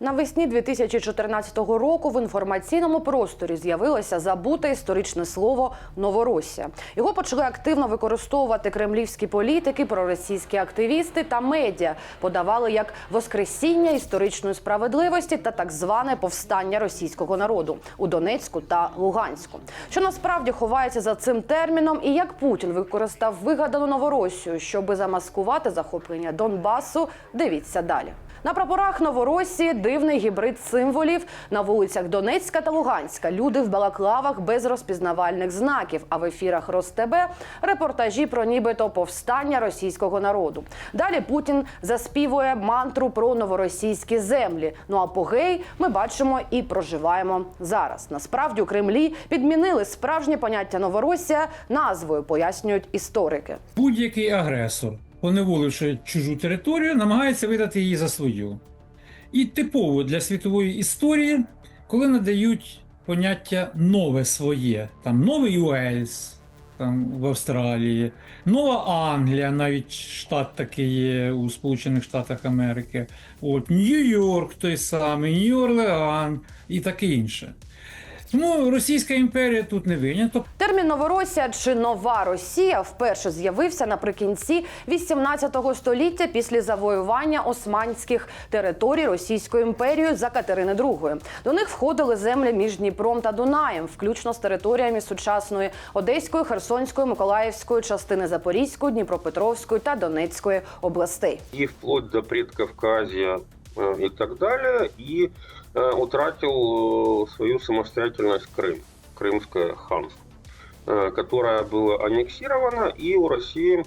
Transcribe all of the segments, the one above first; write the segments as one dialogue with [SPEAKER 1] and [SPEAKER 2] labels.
[SPEAKER 1] Навесні 2014 року в інформаційному просторі з'явилося забуте історичне слово Новоросія. Його почали активно використовувати кремлівські політики, проросійські активісти та медіа. Подавали як воскресіння історичної справедливості та так зване повстання російського народу у Донецьку та Луганську. Що насправді ховається за цим терміном, і як Путін використав вигадану Новоросію, щоби замаскувати захоплення Донбасу. Дивіться далі. На прапорах Новоросії дивний гібрид символів на вулицях Донецька та Луганська. Люди в балаклавах без розпізнавальних знаків. А в ефірах Ростебе репортажі про нібито повстання російського народу. Далі Путін заспівує мантру про новоросійські землі. Ну а апогей ми бачимо і проживаємо зараз. Насправді у Кремлі підмінили справжнє поняття Новоросія назвою, пояснюють історики.
[SPEAKER 2] Будь-який агресор, поневоливши чужу територію, намагається видати її за свою. І типово для світової історії, коли надають поняття нове своє, там новий Уельс там, в Австралії, Нова Англія, навіть штат такий є у Сполучених Штатах Америки, от Нью-Йорк той самий, Нью-Орлеан і таке інше. Тому Російська імперія тут не виняток.
[SPEAKER 1] Термін Новоросія чи нова Росія вперше з'явився наприкінці 18 століття після завоювання османських територій Російською імперією за Катерини II. До них входили землі між Дніпром та Дунаєм, включно з територіями сучасної Одеської, Херсонської, Миколаївської, частини Запорізької, Дніпропетровської та Донецької областей.
[SPEAKER 3] и вплоть до предкавказья э, и так далее, и э, утратил э, свою самостоятельность Крым, Крымское ханство, э, которое было аннексировано, и у России,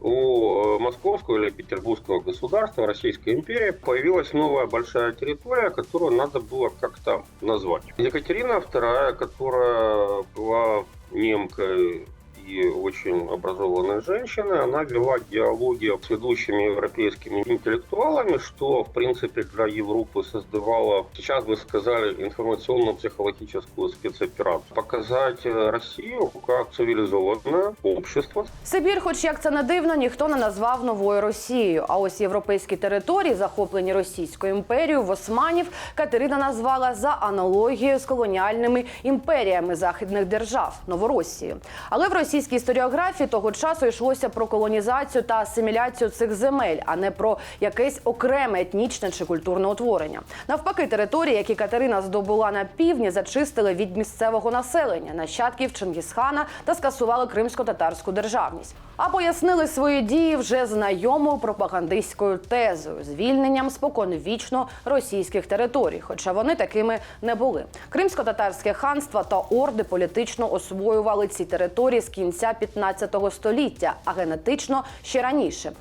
[SPEAKER 3] у э, московского или петербургского государства, Российской империи, появилась новая большая территория, которую надо было как-то назвать. Екатерина II, которая была немкой и очень образованной женщиной, она вела диалоги с ведущими европейскими интеллектуалами, что, в принципе, для Европы создавало, сейчас бы сказали, информационно-психологическую спецоперацию. Показать э, Россию как цивилизованное общество,
[SPEAKER 1] Сибір, хоч як це не дивно, ніхто не назвав новою Росією. А ось європейські території, захоплені Російською імперією в Османів, Катерина назвала за аналогією з колоніальними імперіями західних держав Новоросією. Але в російській історіографії того часу йшлося про колонізацію та асиміляцію цих земель, а не про якесь окреме етнічне чи культурне утворення. Навпаки, території, які Катерина здобула на півдні, зачистили від місцевого населення, нащадків Чингісхана та скасували кримсько-татарську державність. А пояснили свої дії вже знайомою пропагандистською тезою звільненням споконвічно російських територій, хоча вони такими не були. Кримсько-татарське ханство та орди політично освоювали ці території з кінця 15 століття, а генетично ще раніше.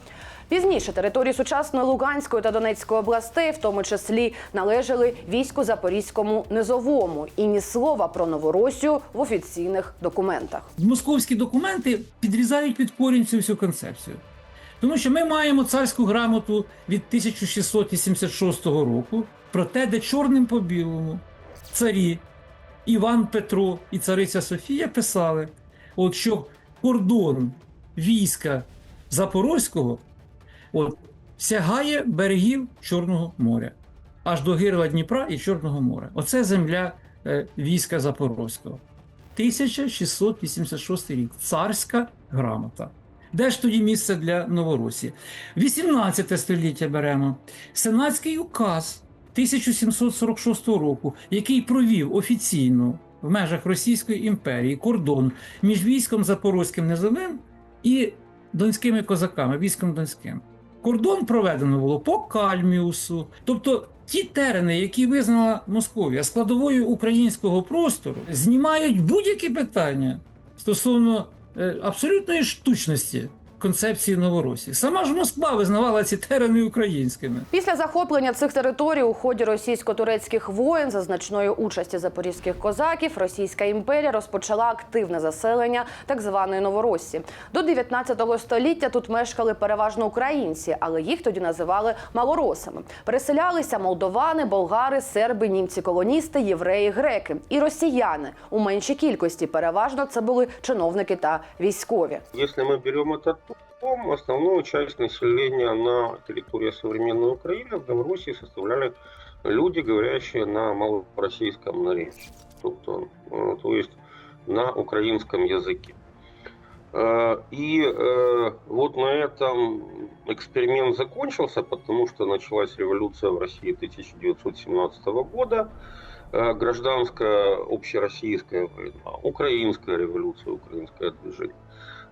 [SPEAKER 1] Пізніше території сучасної Луганської та Донецької областей, в тому числі, належали війську Запорізькому низовому і ні слова про Новоросію в офіційних документах.
[SPEAKER 2] московські документи підрізають під корінь цю всю концепцію. Тому що ми маємо царську грамоту від 1686 року про те, де чорним по білому царі Іван Петро і цариця Софія писали, от що кордон війська Запорозького от, сягає берегів Чорного моря, аж до гирла Дніпра і Чорного моря. Оце земля е, війська Запорозького. 1686 рік. Царська грамота. Де ж тоді місце для Новоросії? 18 століття беремо. Сенатський указ 1746 року, який провів офіційно в межах Російської імперії кордон між військом Запорозьким низовим і донськими козаками, військом Донським. Кордон проведено було по Кальміусу. Тобто ті терени, які визнала Московія складовою українського простору, знімають будь-які питання стосовно е, абсолютної штучності концепції Новоросії. Сама ж Москва визнавала ці терени українськими.
[SPEAKER 1] Після захоплення цих територій у ході російсько-турецьких воєн за значної участі запорізьких козаків Російська імперія розпочала активне заселення так званої Новоросії. До 19 століття тут мешкали переважно українці, але їх тоді називали малоросами. Переселялися молдовани, болгари, серби, німці-колоністи, євреї, греки і росіяни у меншій кількості. Переважно це були чиновники та військові.
[SPEAKER 3] Если мы берем этот том, основную часть населения на территории современной Украины в Новороссии составляли люди, говорящие на малороссийском наречии, тобто, э, то есть на украинском языке. Э, И э, вот на этом эксперимент закончился, потому что началась революция в России 1917 года, гражданская общероссийская война, украинская революция, украинское движение.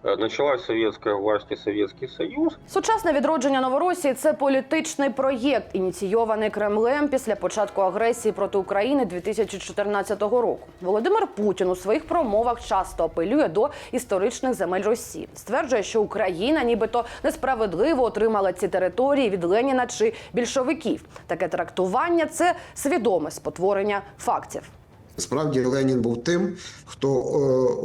[SPEAKER 3] Э, Началась советская власть и Советский Союз.
[SPEAKER 1] Сучасне відродження Новоросії це політичний проєкт, ініційований Кремлем після початку агресії проти України 2014 року. Володимир Путін у своїх промовах часто апелює до історичних земель Росії. Стверджує, що Україна, нібито несправедливо отримала ці території від Леніна чи більшовиків. Таке трактування це свідоме спотворення фактів.
[SPEAKER 4] Справді Ленін був тим, хто е,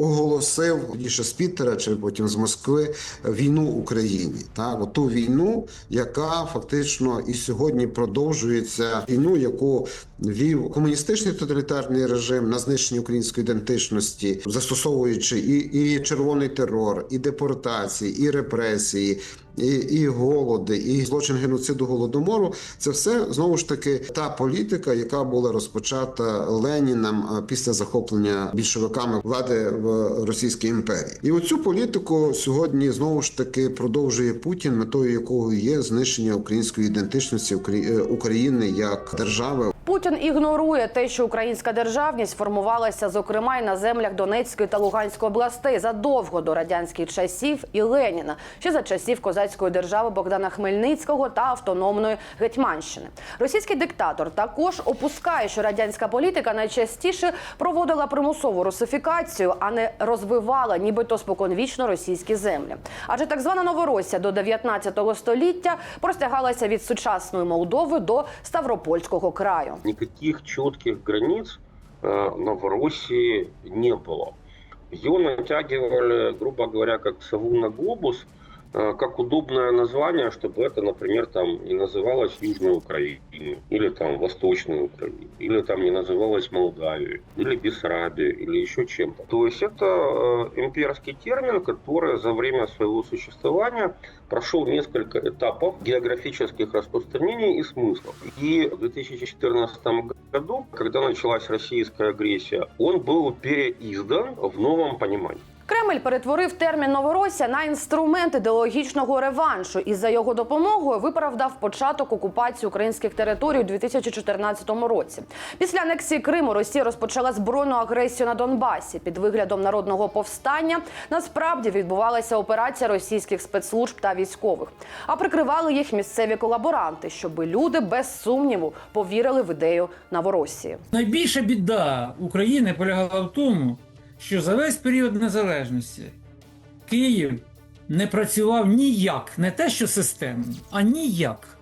[SPEAKER 4] оголосив більше з Пітера чи потім з Москви війну Україні. Так, от ту війну, яка фактично і сьогодні продовжується війну, яку вів комуністичний тоталітарний режим на знищення української ідентичності, застосовуючи і, і червоний терор, і депортації, і репресії. І, і голоди, і злочин геноциду голодомору це все знову ж таки та політика, яка була розпочата Леніном після захоплення більшовиками влади в Російській імперії. І оцю політику сьогодні знову ж таки продовжує Путін, метою якого є знищення української ідентичності е, України як держави.
[SPEAKER 1] Путін ігнорує те, що українська державність формувалася, зокрема, і на землях Донецької та Луганської областей задовго до радянських часів і Леніна, ще за часів козацької держави Богдана Хмельницького та автономної Гетьманщини. Російський диктатор також опускає, що радянська політика найчастіше проводила примусову русифікацію, а не розвивала, нібито споконвічно російські землі. Адже так звана Новоросія до 19 століття простягалася від сучасної Молдови до Ставропольського краю
[SPEAKER 3] Никаких четких границ э, Новороссии не было. Ее натягивали, грубо говоря, как сову на глобус, э, как удобное название, чтобы это, например, там не называлось Южной Украиной, или там Восточной Украиной, или там не называлось Молдавией, или Бессарабией, или еще чем-то. То есть это э, имперский термин, который за время своего существования прошел несколько этапов географических распространений и смыслов. И в 2014 году, когда началась российская агрессия, он был переиздан в новом понимании.
[SPEAKER 1] Кремль перетворив термін Новоросія на інструмент ідеологічного реваншу і за його допомогою виправдав початок окупації українських територій у 2014 році. Після анексії Криму Росія розпочала збройну агресію на Донбасі під виглядом народного повстання. Насправді відбувалася операція російських спецслужб та військових, а прикривали їх місцеві колаборанти, щоби люди без сумніву повірили в ідею Новоросії.
[SPEAKER 2] Найбільша біда України полягала в тому, що за весь період незалежності Київ не працював ніяк, не те, що системно, а ніяк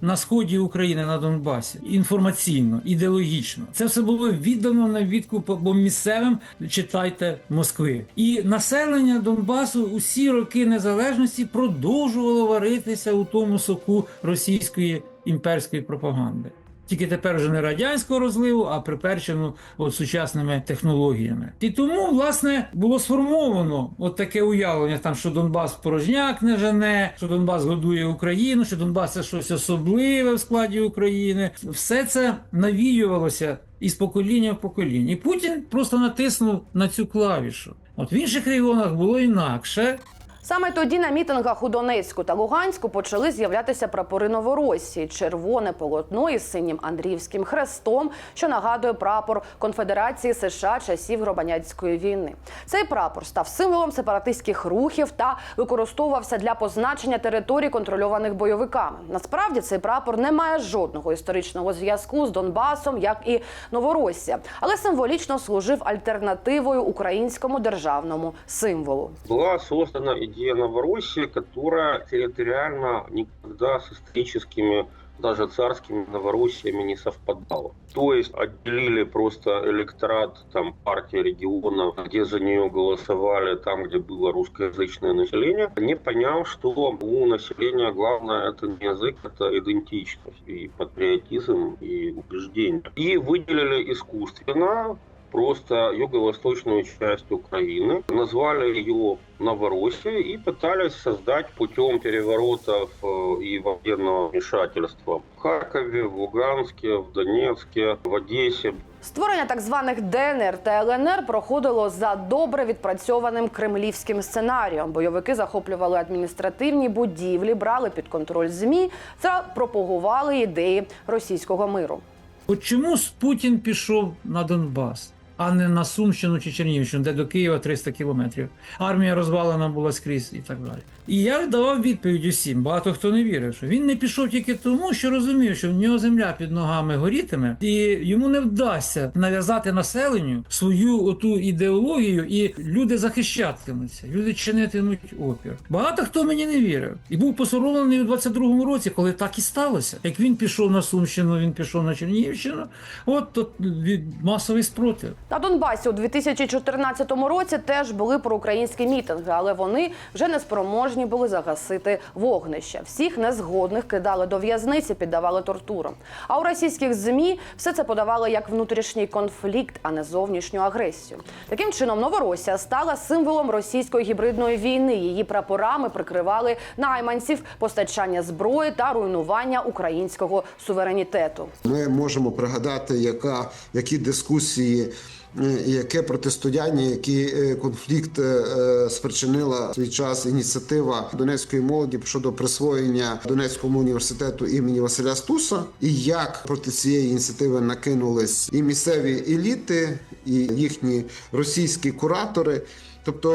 [SPEAKER 2] на сході України на Донбасі інформаційно, ідеологічно. Це все було віддано на відкуп або місцевим, читайте Москви. І населення Донбасу усі роки незалежності продовжувало варитися у тому соку російської імперської пропаганди. Тільки тепер вже не радянського розливу, а приперчену от сучасними технологіями. І тому, власне, було сформовано от таке уявлення, там, що Донбас порожняк не жене, що Донбас годує Україну, що Донбас це щось особливе в складі України. Все це навіювалося із покоління в покоління. І Путін просто натиснув на цю клавішу. От в інших регіонах було інакше.
[SPEAKER 1] Саме тоді на мітингах у Донецьку та Луганську почали з'являтися прапори Новоросії, червоне полотно із синім Андріївським хрестом, що нагадує прапор Конфедерації США часів гробаняцької війни. Цей прапор став символом сепаратистських рухів та використовувався для позначення територій, контрольованих бойовиками. Насправді цей прапор не має жодного історичного зв'язку з Донбасом, як і Новоросія, але символічно служив альтернативою українському державному символу.
[SPEAKER 3] Была создана идея Новороссии, которая территориально никогда с историческими даже царскими Новороссиями не совпадала. То есть отделили просто электорат там, партии регионов, где за нее голосовали, там, где было русскоязычное население, не поняв, что у населения главное это не язык, это идентичность и патриотизм и убеждение. И выделили искусственно просто юго-восточную часть Украины, назвали ее Новороссией и пытались создать путем переворотов э, и военного вмешательства в Харькове, в Луганске, в Донецке, в Одессе.
[SPEAKER 1] Створення так званих ДНР та ЛНР проходило за добре відпрацьованим кремлівським сценарієм. Бойовики захоплювали адміністративні будівлі, брали під контроль змі та пропагували ідеї російського миру.
[SPEAKER 2] От чому ж Путін пішов на Донбас, А не на Сумщину чи Чернігівщину, де до Києва 300 кілометрів. Армія розвалена була скрізь і так далі. І я давав відповідь усім. Багато хто не вірив, що він не пішов тільки тому, що розумів, що в нього земля під ногами горітиме, і йому не вдасться нав'язати населенню свою оту ідеологію, і люди захищатимуться, люди чинитимуть опір. Багато хто мені не вірив і був посоромлений у 22-му році, коли так і сталося. Як він пішов на Сумщину, він пішов на Чернігівщину. От то від масовий спротив.
[SPEAKER 1] На Донбасі у 2014 році теж були проукраїнські мітинги, але вони вже не спроможні були загасити вогнище. Всіх незгодних кидали до в'язниці, піддавали тортурам. А у російських змі все це подавали як внутрішній конфлікт, а не зовнішню агресію. Таким чином, Новоросія стала символом російської гібридної війни. Її прапорами прикривали найманців, постачання зброї та руйнування українського суверенітету.
[SPEAKER 4] Ми можемо пригадати, яка які дискусії. Е, Яке протистояння, який е, конфлікт е, спричинила в свій час ініціатива донецької молоді щодо присвоєння Донецькому університету імені Василя Стуса, і як проти цієї ініціативи накинулись і місцеві еліти, і їхні російські куратори. Тобто,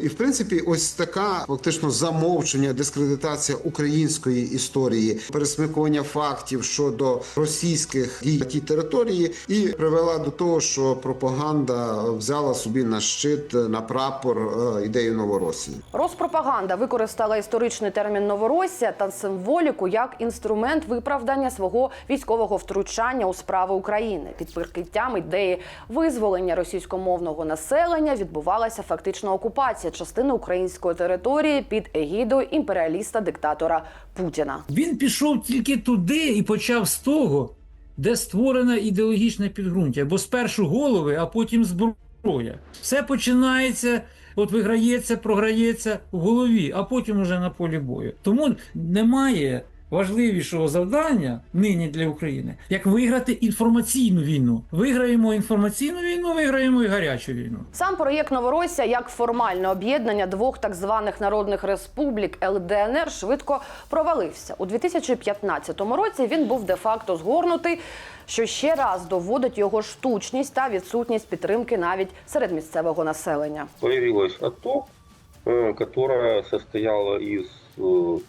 [SPEAKER 4] е, і в принципі, ось така фактично замовчення, дискредитація української історії, пересмикування фактів щодо російських дій на тій території, і привела до того, що пропаганда взяла собі на щит на прапор е, ідею Новоросії.
[SPEAKER 1] Розпропаганда використала історичний термін Новоросія та символіку як інструмент виправдання свого військового втручання у справи України. Під прикриттям ідеї визволення російськомовного населення відбувалася фактична окупація частини української території під егідою імперіаліста-диктатора Путіна.
[SPEAKER 2] Він пішов тільки туди і почав з того, де створене ідеологічне підґрунтя, бо спершу голови, а потім зброя. Все починається, от виграється, програється в голові, а потім уже на полі бою. Тому немає важливішого завдання нині для України, як виграти інформаційну війну. Виграємо інформаційну війну, виграємо і гарячу війну.
[SPEAKER 1] Сам проєкт Новоросія як формальне об'єднання двох так званих народних республік ЛДНР швидко провалився у 2015 році. Він був де-факто згорнутий, що ще раз доводить його штучність та відсутність підтримки навіть серед місцевого населення.
[SPEAKER 3] Появилась АТО, э, которая состояла из э, э,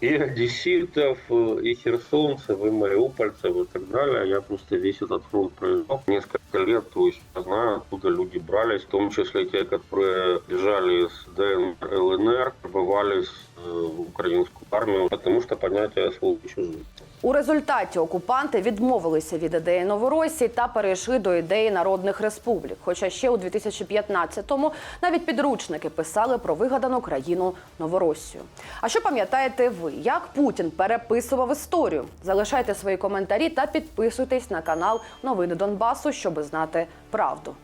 [SPEAKER 3] и одесситов, э, и херсонцев, и мариупольцев, и так далее. Я просто весь этот фронт проезжал несколько лет, то есть я знаю, откуда люди брались, в том числе те, которые бежали из ДНР, ЛНР, пробывались э, в украинскую армию, потому что понятие свой чужой.
[SPEAKER 1] У результаті окупанти відмовилися від ідеї Новоросії та перейшли до ідеї народних республік. Хоча ще у 2015-му навіть підручники писали про вигадану країну Новоросію. А що пам'ятаєте ви? Як Путін переписував історію? Залишайте свої коментарі та підписуйтесь на канал Новини Донбасу, щоб знати правду.